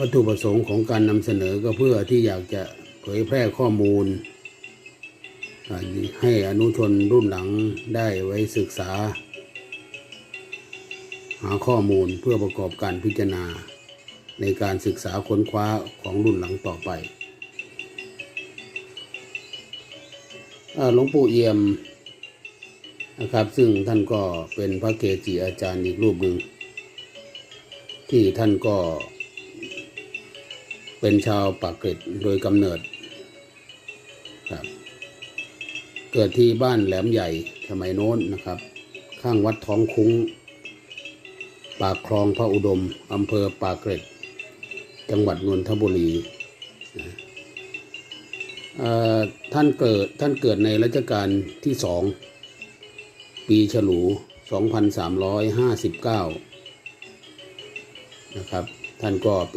วัตถุประสงค์ของการนำเสนอก็เพื่อที่อยากจะเผยแพร่ข้อมูล ให้อนุชนรุ่นหลังได้ไว้ศึกษา หาข้อมูลเพื่อประกอบการพิจารณา ในการศึกษาค้นคว้าของรุ่นหลังต่อไปหลวงปู่เอี่ยมนะครับ ซึ่งท่านก็เป็นพระเกจิอาจารย์อีกรูปหนึ่งที่ท่านก็ เป็นชาวปากเกร็ดโดยกำเนิดครับเกิดที่บ้านแหลมใหญ่สมัยโน้นนะครับ ข้างวัดท้องคุ้ง ปากคลองพระอุดมอำเภอปากเกร็ด จังหวัดนนทบุรีท่านเกิดท่านเกิดในรัชกาลที่สองปีฉลู 2359 นะครับ ท่านก็เป็น